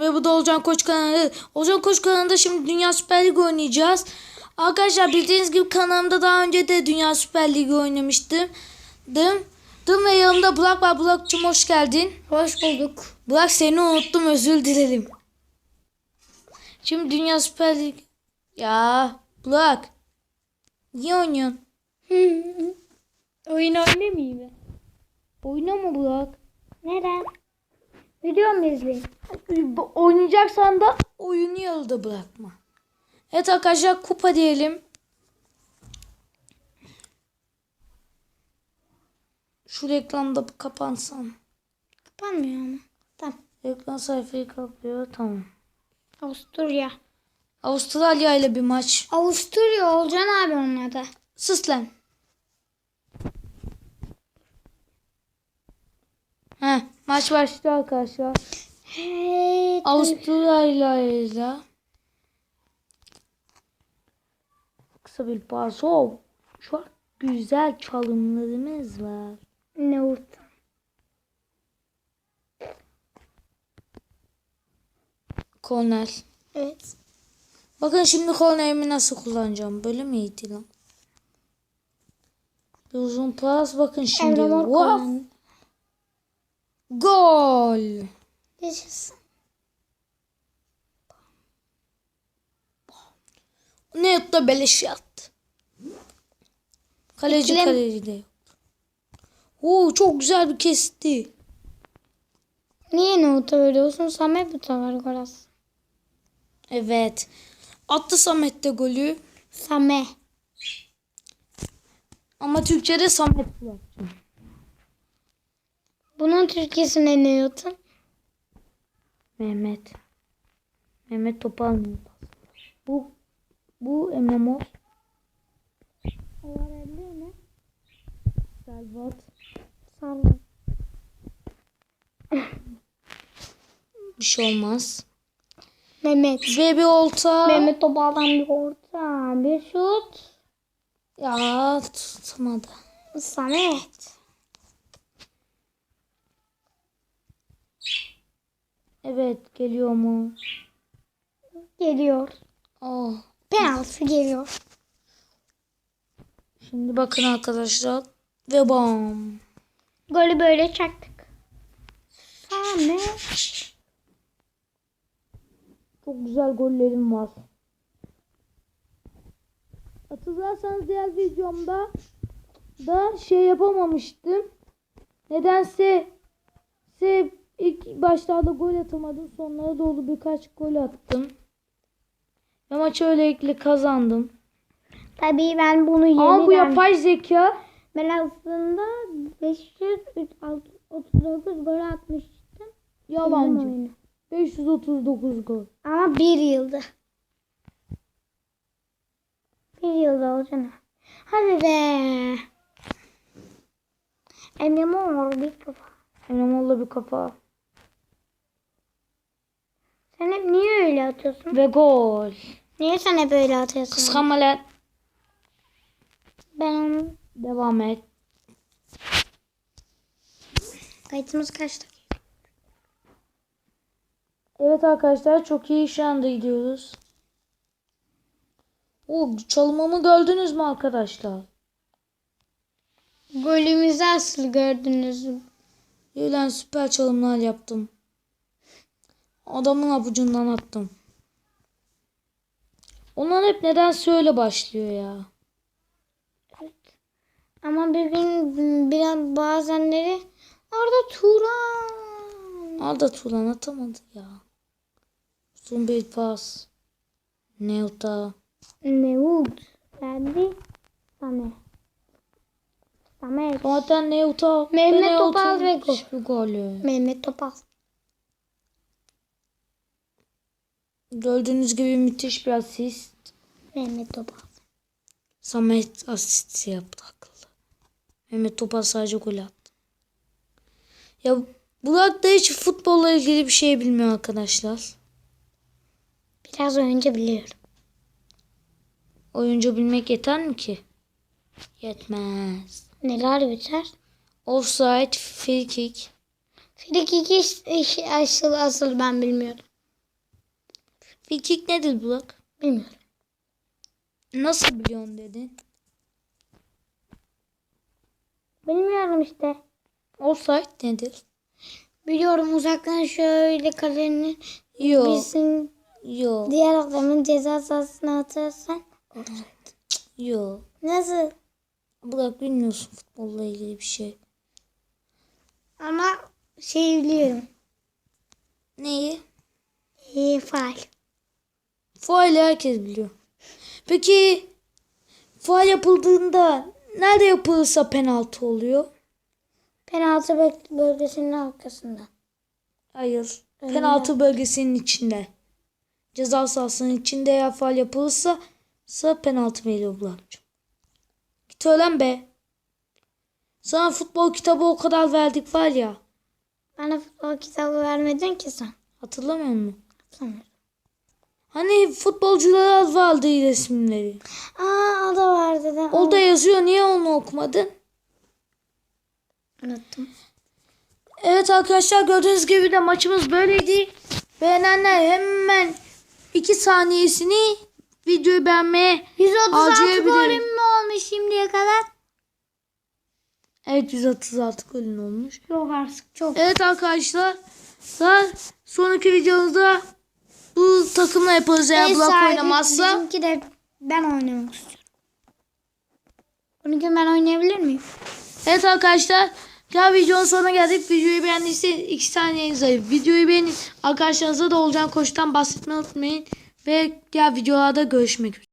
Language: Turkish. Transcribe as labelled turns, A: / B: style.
A: Ve bu da Olcan Koç kanalı. Olcan Koç kanalında şimdi Dünya Süper Ligi oynayacağız. Arkadaşlar bildiğiniz gibi kanalımda daha önce de Dünya Süper Ligi oynamıştım. Dım. Dım ve yanımda Burak var. Burak'cığım hoş geldin.
B: Hoş bulduk.
A: Burak seni unuttum özür dilerim. Şimdi Dünya Süper Ligi. Ya Burak. Niye oynuyorsun?
B: Oyun oynamayayım mı?
A: Oynama Burak.
B: Neden? Video mu izleyeyim?
A: Oynayacaksan da oyunu yarıda bırakma. Evet arkadaşlar kupa diyelim. Şu reklamda kapansam.
B: Kapanmıyor ama. Tamam.
A: Reklam sayfayı kaplıyor tamam.
B: Avusturya.
A: Avustralya ile bir maç.
B: Avusturya Olcan abi onun adı.
A: Sus lan. Heh, maç başlıyor arkadaşlar.
B: Hey.
A: Avustralya ile kısa bir pas. Oh, çok güzel çalımlarımız var.
B: Ne oldu?
A: Kornel.
B: Evet.
A: Bakın şimdi kornerimi nasıl kullanacağım. Böyle miydi lan? Bir uzun pas. Bakın şimdi. Wow. Gol.
B: Yaşasın.
A: Ne yaptı beleş yattı. Kaleci
B: İkilem.
A: kaleci de yok. Oo, çok güzel bir kesti.
B: Niye notu veriyorsun? Samet bu gol atsın.
A: Evet. Attı Samet de golü.
B: Same.
A: Ama Türkçe'de Samet yaptı.
B: Bunun Türkçesine ne yutun?
A: Mehmet. Mehmet topu almıyor. Bu bu Emre
B: ne?
A: Salvat.
B: Salla.
A: Bir şey olmaz.
B: Mehmet.
A: Ve bir olta.
B: Mehmet Topal'dan bir orta. Bir şut.
A: Ya tutamadı.
B: Samet.
A: Evet geliyor mu?
B: Geliyor.
A: Oh.
B: Penaltı geliyor.
A: Şimdi bakın arkadaşlar. Ve bam.
B: Golü böyle çaktık. Samet.
A: Çok güzel gollerim var. Hatırlarsanız diğer videomda da şey yapamamıştım. Nedense se ilk başlarda gol atamadım. Sonlara doğru birkaç gol attım. Ve maçı öylelikle kazandım.
B: Tabii ben bunu yeni
A: Ama bu yapay zeka
B: Ben aslında 539 gol atmıştım.
A: yalancı.
B: Bizim oyunu.
A: 539 gol.
B: Ama bir yılda. Bir yılda olacak. Hadi be. Emre Mor bir kafa.
A: Önemli bir kafa.
B: Sen hep niye öyle atıyorsun?
A: Ve gol.
B: Niye sen hep öyle atıyorsun?
A: Kıskanma lan.
B: Ben onu...
A: Devam et.
B: Kayıtımız kaç dakika?
A: Evet arkadaşlar çok iyi şu anda gidiyoruz. O çalımımı gördünüz mü arkadaşlar?
B: Golümüzü asıl gördünüz mü?
A: Yılan süper çalımlar yaptım. Adamın avucundan attım. Onlar hep nedense öyle başlıyor ya.
B: Ama bir gün biraz bazenleri orada Turan.
A: Arda Turan atamadı ya. Uzun bir pas. Neuta.
B: Nevud. Geldi. Samet. Samet.
A: Zaten Neuta.
B: Mehmet Topal ve gol. Mehmet Topal.
A: Gördüğünüz gibi müthiş bir asist.
B: Mehmet Topal.
A: Samet asist yaptı akıllı. Mehmet Topal sadece gol attı. Ya Burak da hiç futbolla ilgili bir şey bilmiyor arkadaşlar.
B: Biraz önce biliyorum.
A: Oyuncu bilmek yeter mi ki? Yetmez.
B: Neler biter?
A: Offside, free kick.
B: İş, iş, asıl asıl ben bilmiyorum.
A: Frikik nedir Burak?
B: Bilmiyorum.
A: Nasıl biliyorsun dedin?
B: Bilmiyorum işte.
A: Offside nedir?
B: Biliyorum uzaktan şöyle kalenin
A: Yok.
B: birisinin
A: Yok.
B: diğer adamın ceza sahasına atırsan.
A: Yok.
B: Nasıl?
A: Burak bilmiyorsun futbolla ilgili bir şey.
B: Ama şey biliyorum.
A: Neyi?
B: İyi faal.
A: Faal herkes biliyor. Peki faal yapıldığında nerede yapılırsa penaltı oluyor?
B: Penaltı böl- bölgesinin arkasında.
A: Hayır.
B: Önünde.
A: Penaltı bölgesinin içinde. Ceza sahasının içinde eğer faal yapılırsa ise penaltı veriyor Burak'cığım. Git öğren be. Sana futbol kitabı o kadar verdik var ya.
B: Bana futbol kitabı vermedin ki sen.
A: Hatırlamıyor musun?
B: Sanırım.
A: Hani futbolcular vardı resimleri.
B: Aa o da vardı da.
A: Orada yazıyor. Niye onu okumadın?
B: Unuttum.
A: Evet arkadaşlar gördüğünüz gibi de maçımız böyleydi. Beğenenler hemen 2 saniyesini videoyu beğenmeye
B: 136
A: harcayabilir.
B: golüm mü olmuş şimdiye kadar?
A: Evet 136 golün olmuş.
B: Yok artık çok.
A: Evet arkadaşlar sonraki videomuzda bu takımla yaparız eğer
B: sahibi
A: oynamazsa.
B: Bizimki de ben oynamak istiyorum. Bunu ben oynayabilir miyim?
A: Evet arkadaşlar ya videonun sonuna geldik. Videoyu beğendiyseniz 2 saniyeniz ayıp. Videoyu beğenin. Arkadaşlarınıza da olacağın koştan bahsetmeyi unutmayın. Ve diğer videolarda görüşmek üzere.